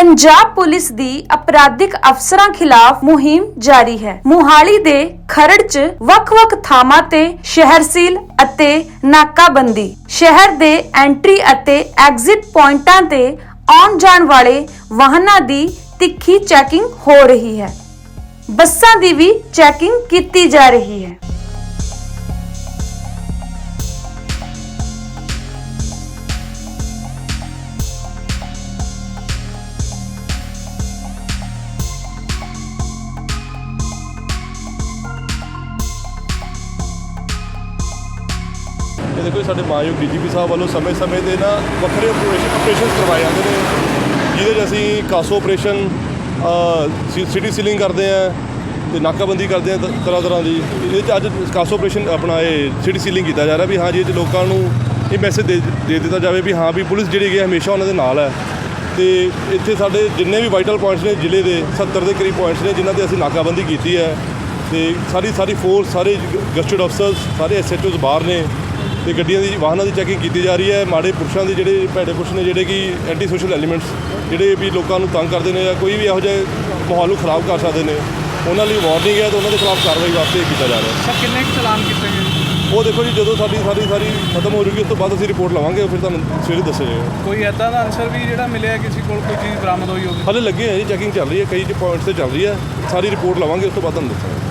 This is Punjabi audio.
ਪੰਜਾਬ ਪੁਲਿਸ ਦੀ ਅਪਰਾਧਿਕ ਅਫਸਰਾਂ ਖਿਲਾਫ ਮੁਹਿੰਮ ਜਾਰੀ ਹੈ। ਮੁਹਾਲੀ ਦੇ ਖਰੜ 'ਚ ਵੱਖ-ਵੱਖ ਥਾਵਾਂ ਤੇ ਸ਼ਹਿਰ ਸੀਲ ਅਤੇ ਨਾਕਾਬੰਦੀ। ਸ਼ਹਿਰ ਦੇ ਐਂਟਰੀ ਅਤੇ ਐਗਜ਼ਿਟ ਪੁਆਇੰਟਾਂ ਤੇ ਆਉਣ ਜਾਣ ਵਾਲੇ ਵਾਹਨਾਂ ਦੀ ਤਿੱਖੀ ਚੈਕਿੰਗ ਹੋ ਰਹੀ ਹੈ। ਬੱਸਾਂ ਦੀ ਵੀ ਚੈਕਿੰਗ ਕੀਤੀ ਜਾ ਰਹੀ ਹੈ। ਇਹ ਦੇਖੋ ਜੀ, ਸਾਡੇ ਮਾਨਯੋਗ ਡੀਜੀਪੀ ਸਾਹਿਬ ਵੱਲੋਂ ਸਮੇਂ-ਸਮੇਂ ਤੇ ਨਾ ਵੱਖਰੇ ਆਪਰੇਸ਼ਨ ਆਪਰੇਸ਼ਨਸ ਕਰਵਾਏ ਜਾਂਦੇ ਨੇ, ਜਿਹਦੇ 'ਚ ਅਸੀਂ ਕਾਸੋ ਆਪਰੇਸ਼ਨ ਸਿਟੀ ਸੀਲਿੰਗ ਕਰਦੇ ਆ ਤੇ ਨਾਕਾਬੰਦੀ ਕਰਦੇ ਆ ਤਰ੍ਹਾਂ ਤਰ੍ਹਾਂ ਦੀ। ਇਹਦੇ 'ਚ ਅੱਜ ਕਾਸੋ ਆਪਰੇਸ਼ਨ ਆਪਣਾ ਇਹ ਸਿਟੀ ਸੀਲਿੰਗ ਕੀਤਾ ਜਾ ਰਿਹਾ ਵੀ ਹਾਂ ਜੀ, ਇਹ ਲੋਕਾਂ ਨੂੰ ਇਹ ਮੈਸੇਜ ਦੇ ਦੇ ਦਿੱਤਾ ਜਾਵੇ ਵੀ ਹਾਂ ਵੀ ਪੁਲਿਸ ਜਿਹੜੀ ਹੈ ਹਮੇਸ਼ਾ ਉਹਨਾਂ ਦੇ ਨਾਲ ਹੈ। ਤੇ ਇੱਥੇ ਸਾਡੇ ਜਿੰਨੇ ਵੀ ਵਾਈਟਲ ਪੁਆਇੰਟਸ ਨੇ ਜ਼ਿਲ੍ਹੇ ਦੇ 70 ਦੇ ਕਰੀਬ ਪੁਆਇੰਟਸ ਨੇ ਜਿਨ੍ਹਾਂ ਤੇ ਅਸੀਂ ਨਾਕਾਬੰਦੀ ਕੀਤੀ ਹੈ। ਤੇ ਸਾਰੀ ਸਾਰੀ ਫੋਰਸ ਸਾਰੇ ਗਸਟਡ ਅਫਸਰਸ ਸਾਰੇ ਐਸਐਚਓਸ ਬਾਹਰ ਨੇ। ਤੇ ਗੱਡੀਆਂ ਦੀ ਵਾਹਨਾਂ ਦੀ ਚੈਕਿੰਗ ਕੀਤੀ ਜਾ ਰਹੀ ਹੈ। ਮਾੜੇ ਪੁਰਸ਼ਾਂ ਦੇ ਜਿਹੜੇ ਭੈੜੇ ਪੁਰਸ਼ ਨੇ ਜਿਹੜੇ ਕਿ ਐਂਟੀ ਸੋਸ਼ਲ ਐਲੀਮੈਂਟਸ ਜਿਹੜੇ ਵੀ ਲੋਕਾਂ ਨੂੰ ਤੰਗ ਕਰਦੇ ਨੇ ਜਾਂ ਕੋਈ ਵੀ ਇਹੋ ਜਿਹੇ ਮਾਹੌਲ ਨੂੰ ਖਰਾਬ ਕਰ ਸਕਦੇ ਨੇ ਉਹਨਾਂ ਲਈ ਵਾਰਨਿੰਗ ਹੈ ਤੇ ਉਹਨਾਂ ਦੇ ਖਿਲਾਫ ਕਾਰਵਾਈ ਵਾਸਤੇ ਕੀਤਾ ਜਾ ਰਿਹਾ ਸਰ ਕਿੰਨੇ ਕੁ ਚਲਾਨ ਕੀਤੇ ਗਏ? ਉਹ ਦੇਖੋ ਜੀ ਜਦੋਂ ਸਾਡੀ ਸਾਰੀ ਸਾਰੀ ਖਤਮ ਹੋ ਜੂਗੀ ਉਸ ਤੋਂ ਬਾਅਦ ਅਸੀਂ ਰਿਪੋਰਟ ਲਵਾਂਗੇ ਫਿਰ ਤੁਹਾਨੂੰ ਸਵੇਰੇ ਦੱਸਿਆ ਜਾਏਗਾ। ਕੋਈ ਐਦਾਂ ਦਾ ਅਨਸਰ ਵੀ ਜਿਹੜਾ ਮਿਲਿਆ ਕਿਸੇ ਕੋਲ ਕੋਈ ਚੀਜ਼ ਬਰਾਮਦ ਹੋਈ ਹੋਵੇ? ਹਾਲੇ ਲੱਗੇ ਹੈ ਜੀ ਚੈਕਿੰਗ ਚੱਲ ਰਹੀ ਹੈ ਕਈ ਪੁਆਇੰਟਸ ਤੇ ਚੱਲ ਰਹੀ ਹੈ। ਸਾਰੀ ਰਿਪੋਰਟ ਲਵਾਂਗੇ ਉਸ ਤੋਂ ਬਾਅਦ ਤੁਹਾਨੂੰ ਦੱਸਾਂਗੇ।